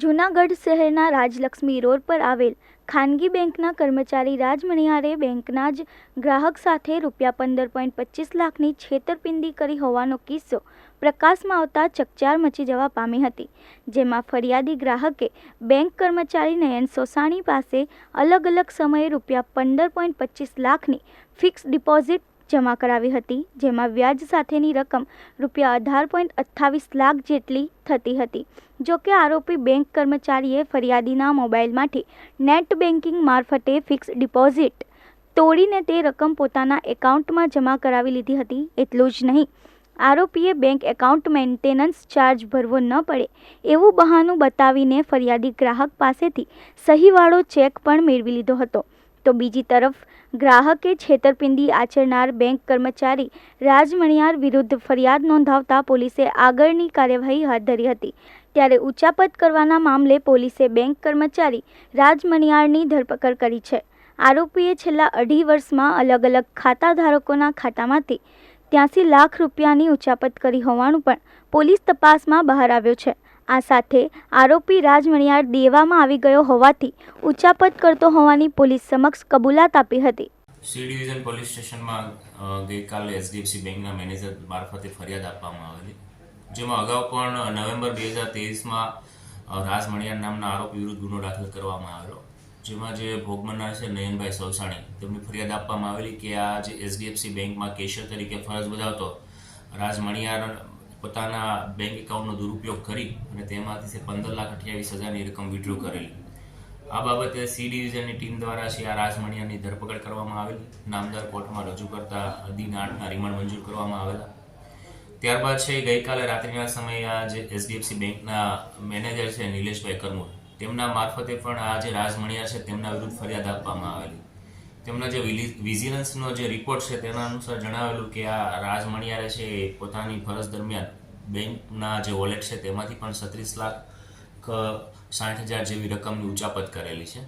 જૂનાગઢ શહેરના રાજલક્ષ્મી રોડ પર આવેલ ખાનગી બેંકના કર્મચારી રાજમણિયારે બેંકના જ ગ્રાહક સાથે રૂપિયા પંદર પોઈન્ટ પચીસ લાખની છેતરપિંડી કરી હોવાનો કિસ્સો પ્રકાશમાં આવતા ચકચાર મચી જવા પામી હતી, જેમાં ફરિયાદી ગ્રાહકે બેંક કર્મચારી નયન સોસાણી પાસે અલગ અલગ સમયે રૂપિયા પંદર પોઈન્ટ પચીસ લાખની ફિક્સ ડિપોઝિટ જમા કરાવી હતી, જેમાં વ્યાજ સાથેની રકમ રૂપિયા અઢાર પોઈન્ટ અઠ્ઠાવીસ લાખ જેટલી થતી હતી. જો કે આરોપી બેંક કર્મચારીએ ફરિયાદીના મોબાઈલમાંથી નેટ બેન્કિંગ મારફતે ફિક્સ ડિપોઝિટ તોડીને તે રકમ પોતાના એકાઉન્ટમાં જમા કરાવી લીધી હતી, એટલું જ નહીં. આરોપીએ બેંક એકાઉન્ટ મેન્ટેનન્સ ચાર્જ ભરવો ન પડે એવું બહાનું બતાવીને ફરિયાદી ગ્રાહક પાસેથી સહીવાળો ચેક પણ મેળવી લીધો હતો. તો બીજી તરફ, ગ્રાહકે છેતરપિંડી આચરનાર બેંક કર્મચારી રાજમણિયાર વિરુદ્ધ ફરિયાદ નોંધાવતા પોલીસે આગળની કાર્યવાહી હાથ ધરી હતી. ત્યારે ઉચાપત કરવાના મામલે પોલીસે બેંક કર્મચારી રાજમણિયારની ધરપકડ કરી છે. આરોપીએ છેલ્લા અઢી વર્ષમાં અલગ અલગ ખાતા ધારકોના ખાતામાંથી ત્યાંસી લાખ રૂપિયાની ઉચાપત કરી હોવાનું પણ પોલીસ તપાસમાં બહાર આવ્યું છે. આ સાથે આરોપી રાજ મણિયાર દેવામાં આવી ગયો હોવાથી ઉચાપત કરતો હોવાની પોલીસ સમક્ષ કબૂલાત આપી હતી. સી ડિવિઝન પોલીસ સ્ટેશનમાં ગઈકાલે એચડીએફસી બેંકના મેનેજર મારફતે ફરિયાદ આપવામાં આવેલી. જેમાં અગાઉ પણ નવેમ્બર બે હજાર તેવીસમાં રાજ મણિયાર નામના આરોપી વિરુદ્ધ ગુનો દાખલ કરવામાં આવેલો. જેમાં જે ભોગ બનનાર છે નયનભાઈ સવસાણી, તેમની ફરિયાદ આપવામાં આવેલી કે આ જે એચડીએફસી બેંકમાં કેશિયર તરીકે ફરજ બજાવતો રાજ મણિયાર પોતાના બેંક એકાઉન્ટનો દુરુપયોગ કરી અને તેમાંથી છે પંદર લાખ અઠ્યાવીસ હજારની રકમ વિડ્રો કરેલી. આ બાબતે સી ડિવિઝનની ટીમ દ્વારા છે આ રાજમણિયાની ધરપકડ કરવામાં આવેલી. નામદાર કોર્ટમાં રજૂ કરતા હદીના આઠના રિમાન્ડ મંજૂર કરવામાં આવેલા. ત્યારબાદ છે, ગઈકાલે રાત્રિના સમયે આ જે એચડીએફસી બેંકના મેનેજર છે નિલેશભાઈ કરમુર તેમના મારફતે પણ આ જે રાજમણિયા છે તેમના વિરુદ્ધ ફરિયાદ આપવામાં આવેલી. તેમના જે વિજિલન્સનો જે રિપોર્ટ છે તેના અનુસાર જણાવેલું કે આ રાજમણિયારે છે એ પોતાની ફરજ દરમિયાન બેંકના જે વોલેટ છે તેમાંથી પણ છત્રીસ લાખ સાઠ હજાર જેવી રકમની ઉચાપત કરેલી છે.